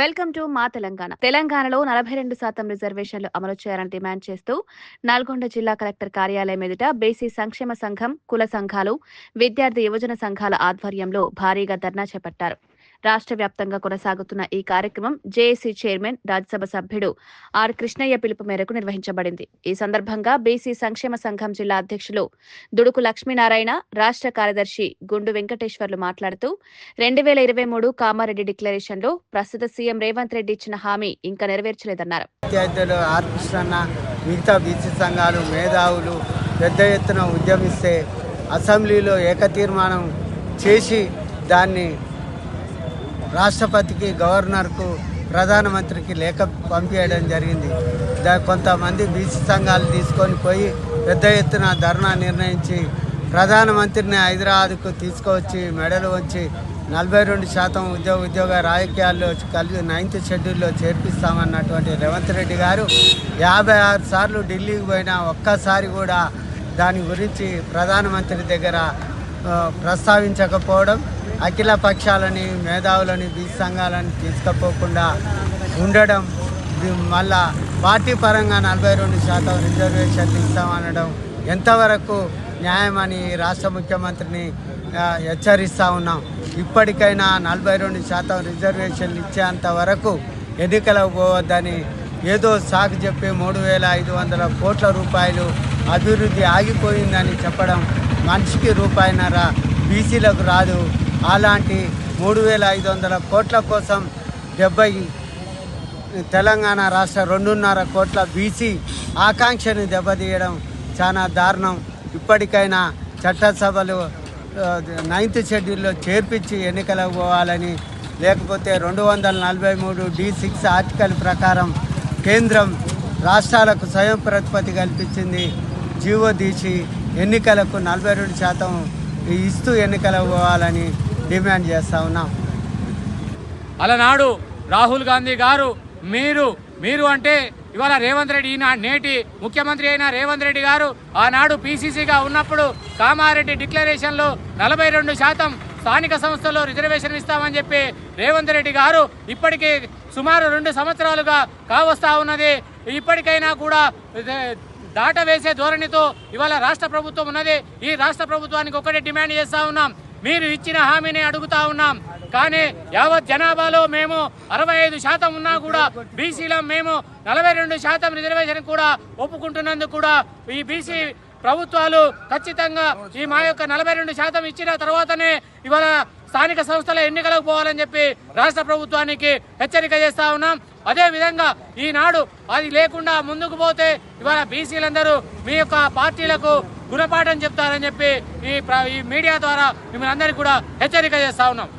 Welcome to మా తెలంగాణ. తెలంగాణలో నలభై రెండు శాతం రిజర్వేషన్లు అమలు చేయాలని డిమాండ్ చేస్తూ నల్గొండ జిల్లా కలెక్టర్ కార్యాలయం ఎదుట బీసీ సంక్షేమ సంఘం కుల సంఘాలు విద్యార్థి యువజన సంఘాల ఆధ్వర్యంలో భారీగా ధర్నా చేపట్టారు. రాష్ట్ర వ్యాప్తంగా కొనసాగుతున్న ఈ కార్యక్రమం జేఏసీ చైర్మన్ రాజ్యసభ సభ్యుడు ఆర్ కృష్ణయ్య పిలుపు మేరకు నిర్వహించబడింది. ఈ సందర్భంగా బీసీ సంక్షేమ సంఘం జిల్లా అధ్యక్షులు దుడుకు లక్ష్మీనారాయణ రాష్ట్ర కార్యదర్శి గుండు వెంకటేశ్వర్లు మాట్లాడుతూ రెండు వేల ఇరవై మూడు కామారెడ్డి డిక్లరేషన్లో ప్రస్తుత సీఎం రేవంత్ రెడ్డి ఇచ్చిన హామీ ఇంకా నెరవేర్చలేదన్నారు. మిగతా బీసీ సంఘాలు మేధావులు పెద్ద ఎత్తున ఉద్యమిస్తే అసెంబ్లీలో ఏకతీర్మానం చేసి దాన్ని రాష్ట్రపతికి గవర్నర్కు ప్రధానమంత్రికి లేఖ పంపించడం జరిగింది. దా కొంతమంది బీసీ సంఘాలు తీసుకొని పోయి పెద్ద ఎత్తున ధర్నా నిర్ణయించి ప్రధానమంత్రిని హైదరాబాద్కు తీసుకువచ్చి మెడలు వచ్చి నలభై రెండు శాతం ఉద్యోగ ఉద్యోగ రాజకీయాల్లో కలిసి నైన్త్ షెడ్యూల్లో చేర్పిస్తామన్నటువంటి రేవంత్ రెడ్డి గారు యాభై ఆరు సార్లు ఢిల్లీకి పోయినా ఒక్కసారి కూడా దాని గురించి ప్రధానమంత్రి దగ్గర ప్రస్తావించకపోవడం అఖిల పక్షాలని మేధావులని బీసీ సంఘాలని తీసుకుపోకుండా ఉండడం మళ్ళా పార్టీ పరంగా నలభై రెండు శాతం రిజర్వేషన్లు ఇస్తామనడం ఎంతవరకు న్యాయమని రాష్ట్ర ముఖ్యమంత్రిని హెచ్చరిస్తూ హెచ్చరిస్తా ఉన్నాం. ఇప్పటికైనా నలభై రెండు శాతం రిజర్వేషన్లు ఇచ్చేంత వరకు ఎన్నికలకు పోవద్దని ఏదో సాకు చెప్పి మూడు వేల ఐదు వందల కోట్ల రూపాయలు అభివృద్ధి ఆగిపోయిందని చెప్పడం మనిషికి రూపాయిన్నర బీసీలకు రాదు. అలాంటి మూడు వేల ఐదు వందల కోట్ల కోసం డెబ్బై తెలంగాణ రాష్ట్ర రెండున్నర కోట్ల బీసీ ఆకాంక్షను దెబ్బతీయడం చాలా దారుణం. ఇప్పటికైనా చట్టసభలు నైన్త్ షెడ్యూల్లో చేర్పించి ఎన్నికలకు పోవాలని లేకపోతే రెండు వందల నలభై మూడు డి సిక్స్ ఆర్టికల్ ప్రకారం కేంద్రం రాష్ట్రాలకు స్వయం ప్రతిపత్తి కల్పించింది. జీవో తీసి ఎన్నికలకు నలభై రెండు శాతం ఇస్తూ ఎన్నికలకు పోవాలని డిమాండ్ చేస్తూ ఉన్నాం. అలనాడు రాహుల్ గాంధీ గారు మీరు మీరు అంటే ఇవాళ రేవంత్ రెడ్డి ఈనా నేటి ముఖ్యమంత్రి అయిన రేవంత్ రెడ్డి గారు ఆనాడు పీసీసీగా ఉన్నప్పుడు కామారెడ్డి డిక్లరేషన్లో నలభై రెండు శాతం స్థానిక సంస్థల్లో రిజర్వేషన్ ఇస్తామని చెప్పి రేవంత్ రెడ్డి గారు ఇప్పటికీ సుమారు రెండు సంవత్సరాలుగా కావస్తా ఉన్నది. ఇప్పటికైనా కూడా దాట వేసే ధోరణితో ఇవాళ రాష్ట్ర ప్రభుత్వం ఉన్నది. ఈ రాష్ట్ర ప్రభుత్వానికి ఒకటే డిమాండ్ చేస్తా ఉన్నాం. మీరు ఇచ్చిన హామీని అడుగుతా ఉన్నాం. కానీ యావత్ జనాభాలో మేము అరవై ఐదు శాతం ఉన్నా కూడా బీసీలో మేము నలభై రెండు శాతం రిజర్వేషన్ కూడా ఒప్పుకుంటున్నందుకు కూడా ఈ బీసీ ప్రభుత్వాలు ఖచ్చితంగా ఈ మా యొక్క నలభై రెండు శాతం ఇచ్చిన తర్వాతనే ఇవాళ స్థానిక సంస్థల ఎన్నికలకు పోవాలని చెప్పి రాష్ట్ర ప్రభుత్వానికి హెచ్చరిక చేస్తా ఉన్నాం. అదే విధంగా ఈనాడు అది లేకుండా ముందుకు పోతే ఇవాళ బీసీలందరూ మీ యొక్క పార్టీలకు గుణపాఠం చెప్తారని చెప్పి ఈ ఈ మీడియా ద్వారా మిమ్మల్ని అందరికీ కూడా హెచ్చరిక చేస్తా ఉన్నాం.